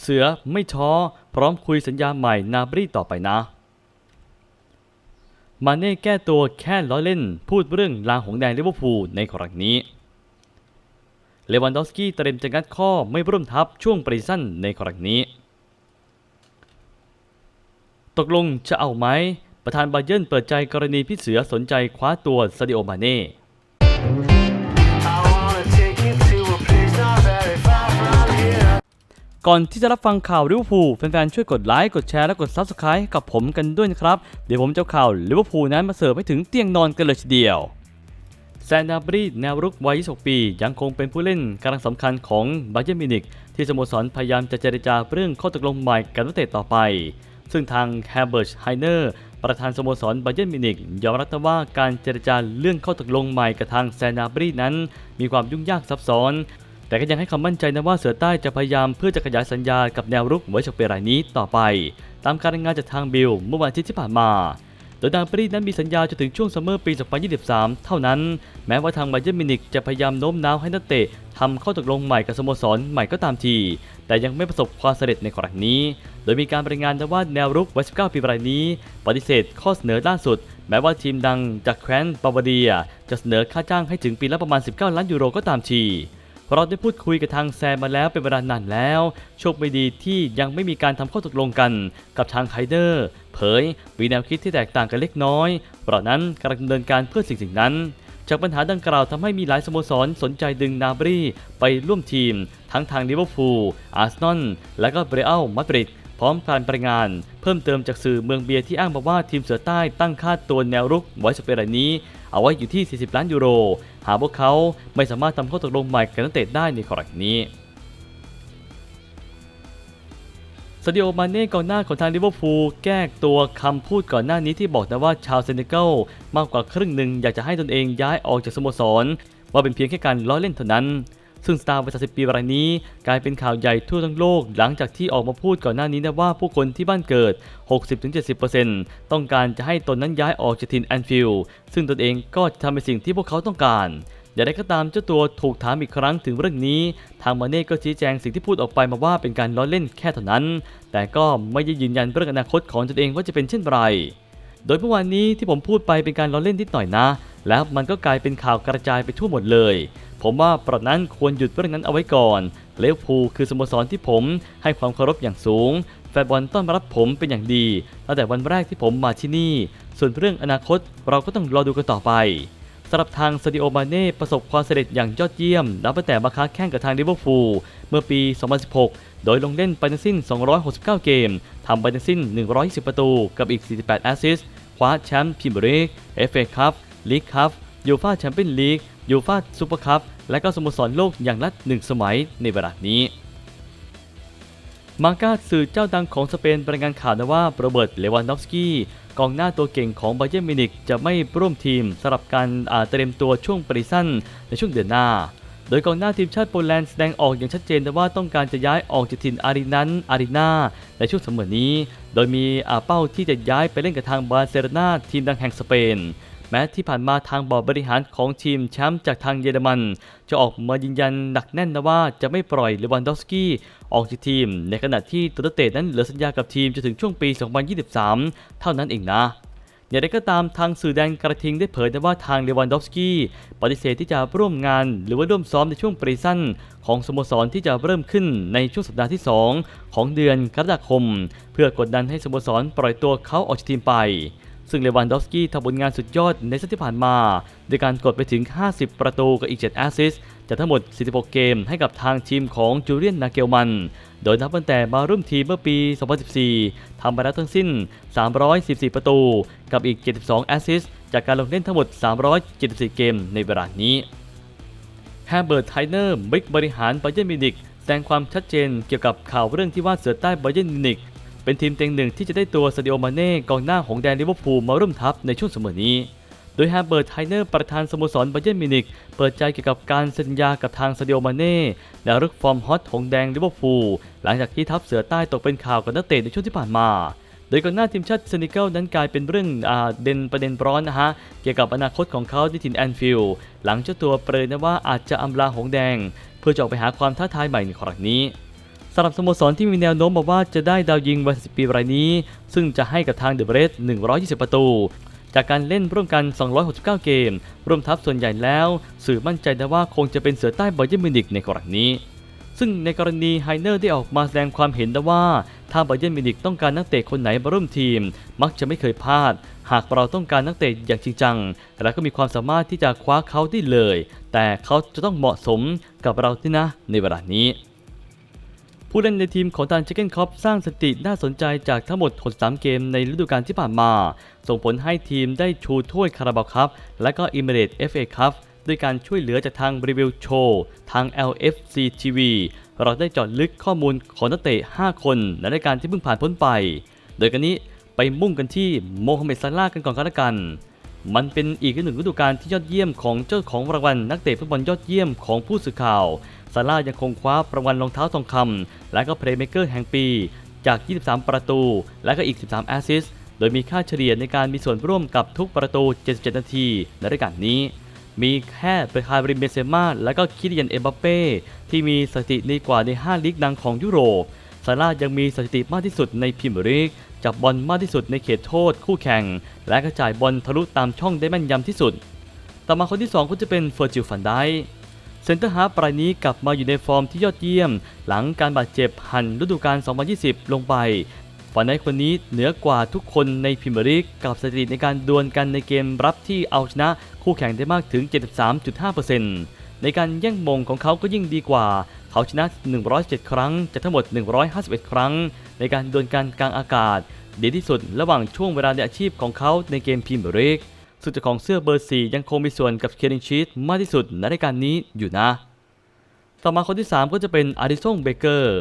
เสือไม่ท้อ พร้อมคุยสัญญาใหม่นาบรีต่อไปนะ มาเน่แก้ตัวแค่ล้อเล่น พูดเรื่องลางหงแดงลิเวอร์พูลในครั้งนี้ เลวันดอฟสกี้เตรียมจะงัดข้อไม่ร่วมทัพช่วงปรีซั่นในครั้งนี้ ตกลงจะเอาไหม ประธานบาเยิร์นเปิดใจกรณีพี่เสือสนใจคว้าตัวซาดิโอมาเน่ ก่อนที่จะรับฟังข่าวลิเวอร์พูลแฟนๆ ช่วยกดไลค์ กดแชร์ และกด Subscribe กับผมกันด้วยนะครับ เดี๋ยวผมจะข่าวลิเวอร์พูลนั้นมาเสิร์ฟให้ถึงเตียงนอนกันเลยทีเดียวแซนนาบรีแนวรุกวัย 26 ปี ยังคงเป็นผู้เล่นกำลังสำคัญของบาเย r n มิวนิกที่สโมสรพยายามจะเจรจาเรื่องข้อตกลงใหม่กับนักเตะต่อไป ซึ่งทางแฮเบิร์ตไฮเนอร์ประธานสโมสรบาเย r n มิวนิกยอมรับว่าการเจรจาเรื่องข้อตกลงใหม่กับทางแซนนาบรีนั้น มีความยุ่งยากซับซ้อน แต่ก็ยังให้คำมั่นใจนะว่าเสือใต้จะพยายามเพื่อจะขยายสัญญากับแนวรุกไว้จากเปรายนี้ต่อไป ตามการรายงานจากทางบิลเมื่อวันอาทิตย์ที่ผ่านมา โดยดังปรีนั้นมีสัญญาจนถึงช่วงซัมเมอร์ปี 2023 เท่านั้น แม้ว่าทางบาเย r n มินิกจะพยายามโน้มน้าวให้นักเตะทำข้อตกลงใหม่กับสโมสรใหม่ก็ตามที แต่ยังไม่ประสบความสำเร็จในครั้งนี้ โดยมีการรายงานว่าแนวรุกวัย19 ปีรายนี้ ปฏิเสธข้อเสนอล่าสุด แม้ว่าทีมดังจากแคว้นบาวาเรีย จะเสนอค่าจ้างให้ถึงปีละประมาณ 19 ล้านยูโรก็ตามที เราได้พูดคุยกับทางแซมมาแล้วเป็นเวลานานแล้ว โชคไม่ดีที่ยังไม่มีการทำข้อตกลงกันกับทางไฮเดอร์ เผยมีแนวคิดที่แตกต่างกันเล็กน้อยเพราะนั้นกำลังดำเนินการเพื่อสิ่งสิ่งนั้น จากปัญหาดังกล่าวทำให้มีหลายสโมสรสนใจดึงนาบรีไปร่วมทีม ทั้งทางลิเวอร์พูลอาร์เซนอลและก็เบรอัลมาดริด พร้อมการปรายงาน เพิ่มเติมจากสื่อเมืองเบียร์ที่อ้างมาว่าทีมเสือใต้ตั้งค่าตัวแนวรุกไว้สเปรายนี้ เอาไว้อยู่ที่ 40 ล้านยูโร หาพวกเขาไม่สามารถทำข้อตกลงใหม่กับนักเตะได้ในกรณีนี้ซาดิโอ มาเน่กองหน้าของทางลิเวอร์พูลแก้ตัวคำพูดก่อนหน้านี้ที่บอกนะว่าชาวเซเนกัลมากกว่าครึ่งหนึ่งอยากจะให้ตนเองย้ายออกจากสโมสร ว่าเป็นเพียงแค่การล้อเล่นเท่านั้น ซึ่งสตาร์วัย30ปีรายนี้กลายเป็นข่าวใหญ่ทั่วทั้งโลก หลังจากที่ออกมาพูดก่อนหน้านี้นะว่าผู้คนที่บ้านเกิด 60-70%ต้องการจะให้ตนนั้นย้ายออกจากถิ่นแอนฟิลด์ซึ่งตนเองก็จะทำในสิ่งที่พวกเขาต้องการอย่างไรก็ตามเจ้าตัวถูกถามอีกครั้งถึงเรื่องนี้ ทางมาเน่ก็ชี้แจงสิ่งที่พูดออกไปมาว่าเป็นการล้อเล่นแค่เท่านั้น แต่ก็ไม่ได้ยืนยันเรื่องอนาคตของตนเองว่าจะเป็นเช่นไร โดยเมื่อวานนี้ที่ผมพูดไปเป็นการล้อเล่นนิดหน่อยนะ แล้วมันก็กลายเป็นข่าวกระจายไปทั่วหมดเลย ผมว่าปราะนั้นควรหยุดเรื่องนั้นเอาไว้ก่อนเลวอร์พูลคือสโมสรที่ผมให้ความเคารพอย่างสูง แฟนบอลต้อนรับผมเป็นอย่างดีตั้งแต่วันแรกที่ผมมาที่นี่ ส่วนเรื่องอนาคตเราก็ต้องรอดูกันต่อไปสำหรับทางซาดิโอมาเน่ประสบความสำเร็จอย่างยอดเยี่ยม นับตั้งแต่มาค้าแข่งกับทางลิเวอร์พูลเมื่อปี 2016 โดยลงเล่นไปทั้งสิ้น 269 เกม ทำไปทั้งสิ้น 120 ประตู กับอีก 48 แอสซิสต์ คว้าแชมป์พรีเมียร์ลีกเอฟเอคัพ ลีกคัพยูฟ่าแชมเปี้ยนลีกยูฟ่าซูเปอร์คัพและก็สโมสรโลกอย่างละหนึ่งสมัยในเวลานี้มาก้าสื่อเจ้าดังของสเปนรายงานข่าวนะว่าโรเบิร์ตเลวานดอฟสกี้กองหน้าตัวเก่งของบาเย r n มิวนิกจะไม่ร่วมทีมสำหรับการอาเตรียมตัวช่วงปริสั้นในช่วงเดือนหน้า โดยกองหน้าทีมชาติโปแลนด์แสดงออกอย่างชัดเจนว่าต้องการจะย้ายออกจากถิ่นอารีนันอารีนาในช่วงเสมอนี้ โดยมีอาเป้าที่จะย้ายไปเล่นกับทางบาร์เซโลนาทีมดังแห่งสเปน แม้ที่ผ่านมาทางบอร์ดบริหารของทีมแชมป์จากทางเยอรมัน จะออกมายืนยันหนักแน่นนะว่าจะไม่ปล่อยเลวันดอฟสกี้ออกจากทีม ในขณะที่ตัวเตะนั้นเหลือสัญญากับทีมจนถึงช่วงปี 2023 เท่านั้นเองนะอย่างไรก็ตามทางสื่อแดนกระทิงได้เผยนะว่าทางเลวันดอฟสกี้ปฏิเสธที่จะร่วมงาน หรือว่าร่วมซ้อมในช่วงปรีซั่นของสโมสรที่จะเริ่มขึ้นในช่วงสัปดาห์ที่ 2 ของเดือนกรกฎาคม เพื่อกดดันให้สโมสรปล่อยตัวเขาออกจากทีมไป ซึ่งเลวันดอฟสกี้ทำผลงานสุดยอดในซีซั่นที่ผ่านมาโดยการกดไปถึง 50 ประตูกับอีก 7 แอสซิสต์จากทั้งหมด 46 เกมให้กับทางทีมของจูเลียนนาเกลมัน โดยนับตั้งแต่มาร่วมทีมเมื่อปี 2014 ทำไปแล้วทั้งสิ้น344ประตู กับอีก 72 แอสซิสต์จากการลงเล่นทั้งหมด 374 เกมในเวลานี้แฮเบิร์ตไทเนอร์บิ๊กบริหารไบเย r n มิวนิกแสดงความชัดเจนเกี่ยวกับข่าวเรื่องที่ว่าเสือใต้ไบเย r n มิวนิก เป็นทีมเต็งหนึ่งที่จะได้ตัวซาดิโอมาเน่กองหน้าของแดนลิเวอร์พูลมาร่วมทัพในช่วงเสมอนี้ โดยแฮเบิร์ตไทเนอร์ประธานสโมสรบาเย r n มิวนิกเปิดใจเกี่ยวกับการเซ็นสัญญากับทางซาดิโอมาเน่และรึกฟอร์มฮอตของแดงลิเวอร์พูลหลังจากที่ทัพเสือใต้ตกเป็นข่าวกับนักเตะในช่วงที่ผ่านมาโดยก่อนหน้าทีมชาติเซนิเกิลนั้นกลายเป็นเรื่องอเด่นประเด็นร้อนนะฮะ เกี่ยวกับอนาคตของเขาที่ถิ่นแอนฟิลด์หลังเจ้าตัวเปรยนะว่าอาจจะอำลาหงแดง เพื่อจะออกไปหาความท้าทายใหม่ในครั้งนี้ำหรับสโมสรที่มีแนวโน้มบอกว่าจะได้ดาวยิงวัย10ปีรายนี้ ซึ่งจะให้กับทางเดอะเบรส120 ประตู จากการเล่นร่วมกัน 269 เกมรวมทัพส่วนใหญ่แล้ว สื่อมั่นใจได้ว่าคงจะเป็นเสือใต้บอเยร์นมิวนิกในกรณีนี้ ซึ่งในกรณีไฮเนอร์ได้ออกมาแสดงความเห็นได้ว่าถ้าบาเยร์นมิวนิกต้องการนักเตะคนไหนมาร่วมทีม มักจะไม่เคยพลาด หากเราต้องการนักเตะอย่างจริงจัง และก็มีความสามารถที่จะคว้าเขาได้เลย แต่เขาจะต้องเหมาะสมกับเราที่นะในเวลานี้ ผู้เล่นในทีมของทางเจเกนคอปสร้างสติน่าสนใจจากทั้งหมด 63 เกมในฤดูกาลที่ผ่านมา ส่งผลให้ทีมได้ชูถ้วยคาราบาวคัพและก็อิมเมเรต FA คัพด้วยการช่วยเหลือจากทางรีวิวโชว์ทาง LFC TV เราได้เจอดลึกข้อมูลของนักเตะ 5 คนในรายการที่เพิ่งผ่านพ้นไป โดยกันนี้ไปมุ่งกันที่โมฮัมเหม็ดซาลาห์กันก่อนก็แล้วกันมันเป็นอีกหนึ่งฤดูกาลที่ยอดเยี่ยมของเจ้าของรางวัลนักเตะฟุตบอลยอดเยี่ยมของผู้สื่อข่าว ซาร่ายังคงคว้ารางวัลรองเท้าทองคำและก็เพลย์เมเกอร์แห่งปี จาก 23 ประตู และก็อีก 13 แอสซิสต์โดยมีค่าเฉลี่ยในการมีส่วนร่วมกับทุกประตู 77 นาที ในรายการนี้ มีแค่เปคาบริมเบเซม่าและก็คิริยันเอ็มบัปเป้ที่มีสถิติดีกว่าใน 5 ลีกดังของยุโรปซาร่ายังมีสถิติมากที่สุดในพรีเมียร์ลีกจับบอลมากที่สุดในเขตโทษคู่แข่ง และกระจายบอลทะลุตามช่องได้แม่นยำที่สุด ต่อมาคนที่ 2 ก็จะเป็นเฟอร์จิลฟันได เซนเตอร์ฮาร์ฟรายนี้กลับมาอยู่ในฟอร์มที่ยอดเยี่ยม หลังการบาดเจ็บหันฤดูกาล 2020 ลงไปฟันไดคนนี้เหนือกว่าทุกคนในพรีเมียร์ลีกกับสถิติในการดวลกันในเกมรับที่เอาชนะคู่แข่งได้มากถึง 73.5%ในการแย่งมงของเขาก็ยิ่งดีกว่า เขาชนะ 107 ครั้งจากทั้งหมด 151 ครั้ง ในการดวลกันกลางอากาศดีที่สุดระหว่างช่วงเวลาในอาชีพของเขาในเกมพรีเมียร์ลีก ซึ่งเจ้าของเสื้อเบอร์4ยังคงมีส่วนกับเคลินชีตมากที่สุดในรายการนี้อยู่นะ ต่อมาคนที่ 3 ก็จะเป็นอาริซงเบเกอร์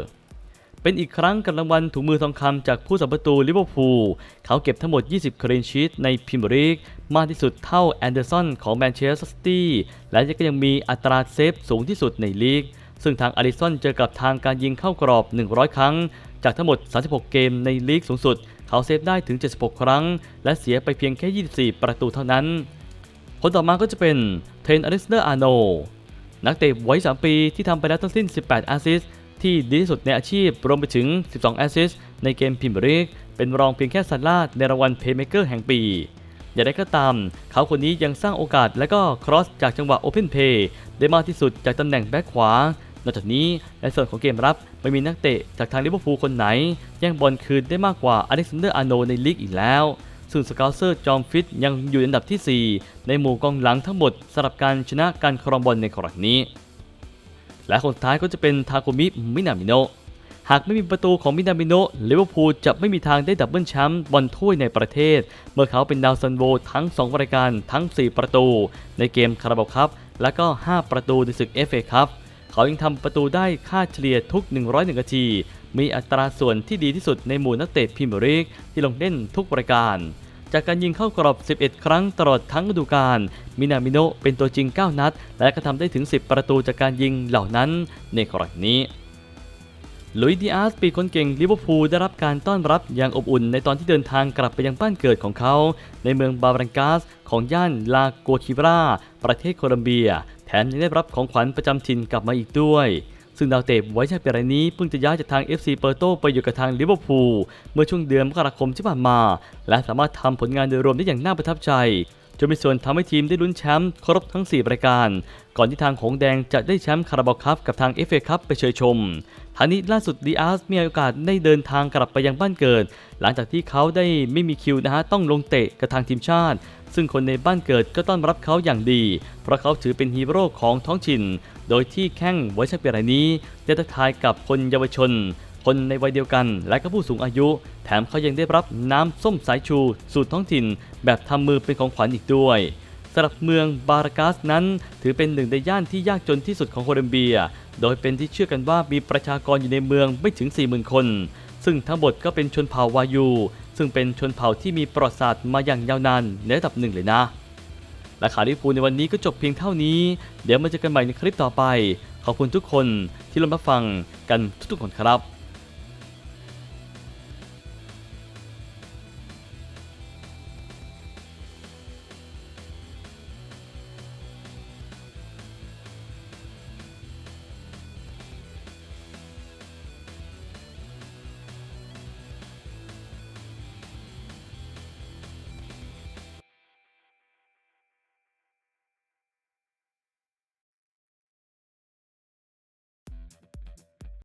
เป็นอีกครั้งกับรางวัลถุงมือทองคำจากผู้สัมประตูลิเวอร์พูลเขาเก็บทั้งหมด 20คลีนชีตในพรีเมียร์ลีกมากที่สุดเท่าแอนเดอร์สันของแมนเชสเตอร์ซิตี้และก็ยังมีอัตราเซฟสูงที่สุดในลีกซึ่งทางอาริซอนเจอกับทางการยิงเข้ากรอบ 100 ครั้ง จากทั้งหมด 36 เกมในลีกสูงสุด เขาเซฟได้ถึง 76 ครั้ง และเสียไปเพียงแค่ 24 ประตูเท่านั้น คนต่อมาก็จะเป็นเทนอเล็กซานเดอร์อาโนนักเตะวัย 3 ปีที่ทำไปแล้วทั้งสิ้น 18 แอสซิสที่ดีที่สุดในอาชีพรวมไปถึง 12 แอสซิสในเกมพรีเมียร์ลีกเป็นรองเพียงแค่ซาร่าในรางวัลเพย์เมเกอร์แห่งปี อย่างไรก็ตาม เขาคนนี้ยังสร้างโอกาสและก็ครอสจากจังหวะโอเพนเพย์ได้มากที่สุดจากตำแหน่งแบ็คขวา นอกจากนี้ในส่วนของเกมรับไม่มีนักเตะจากทางลิเวอร์พูลคนไหน แย่งบอลคืนได้มากกว่าอเล็กซานเดอร์อาโนในลีกอีกแล้วซึ่งสเกลเซอร์จอมฟิตยังอยู่อันดับทีสี่ 4 ในหมู่กองหลังทั้งหมดสำหรับการชนะการครองบอลในครั้งนี้ และคนสุดท้ายก็จะเป็นทาโกมิ มินามิโน หากไม่มีประตูของมินามิโนลิเวอร์พูลจะไม่มีทางได้ดับเบิลแชมป์บอลถ้วยในประเทศ เมื่อเขาเป็นดาวซันโวทั้ง 2 รายการทั้ง 4 ประตู ในเกมคาราบาวคัพและก็ 5 ประตูในศึก FA คัพ เขายังทำประตูได้ค่าเฉลี่ยทุก 101 นาที มีอัตราส่วนที่ดีที่สุดในหมู่นักเตะพรีเมียร์ลีกที่ลงเล่นทุกรายการ จากการยิงเข้ากรอบ 11 ครั้งตลอดทั้งฤดูกาล มินามิโนเป็นตัวจริง 9 นัด และกระทำได้ถึง 10 ประตูจากการยิงเหล่านั้นในครั้งนี้ ลุยดิอาสปีคนเก่งลิเวอร์พูลได้รับการต้อนรับอย่างอบอุ่นในตอนที่เดินทางกลับไปยังบ้านเกิดของเขา ในเมืองบาบรังกาสของย่านลาโกคิบราประเทศโคลัมเบีย แถมยังได้รับของขวัญประจำถิ่นกลับมาอีกด้วยซึ่งดาวเตะไว้ชาเปรนี้เพิ่งจะย้ายจากทาง FC เปอร์โตไปอยู่กับทางลิเวอร์พูลเมื่อช่วงเดือนมกราคมที่ผ่านมา และสามารถทำผลงานโดยรวมได้อย่างน่าประทับใจ จนมีส่วนทำให้ทีมได้ลุ้นแชมป์ครบทั้ง 4 รายการ ก่อนที่ทางหงแดงจะได้แชมป์คาราบาคัพกับทาง FA คัพไปเชยชมทางนี้ล่าสุดดีอาร์สมีโอกาสได้เดินทางกลับไปยังบ้านเกิด หลังจากที่เขาได้ไม่มีคิวนะฮะต้องลงเตะกับทางทีมชาติ ซึ่งคนในบ้านเกิดก็ต้อนรับเขาอย่างดี เพราะเขาถือเป็นฮีโร่ของท้องถิ่น โดยที่แข้งไว้ชักเปียรายนี้ได้ทักทายกับคนเยาวชน คนในวัยเดียวกัน และก็ผู้สูงอายุ แถมเขายังได้รับน้ำส้มสายชู สูตรท้องถิ่น แบบทำมือเป็นของขวัญอีกด้วยสำหรับเมืองบารากัสนั้น ถือเป็นหนึ่งในย่านที่ยากจนที่สุดของโคลอมเบีย โดยเป็นที่เชื่อกันว่ามีประชากรอยู่ในเมืองไม่ถึง 40,000 คน ซึ่งทั้งหมดก็เป็นชนเผ่าวายู ซึ่งเป็นชนเผ่าที่มีประวัติศาสตร์มาอย่างยาวนานในระดับหนึ่งเลยนะและข่าวลิปูในวันนี้ก็จบเพียงเท่านี้ เดี๋ยวมาเจอกันใหม่ในคลิปต่อไป ขอบคุณทุกคนที่ร่วมรับฟังกันทุกๆคนครับ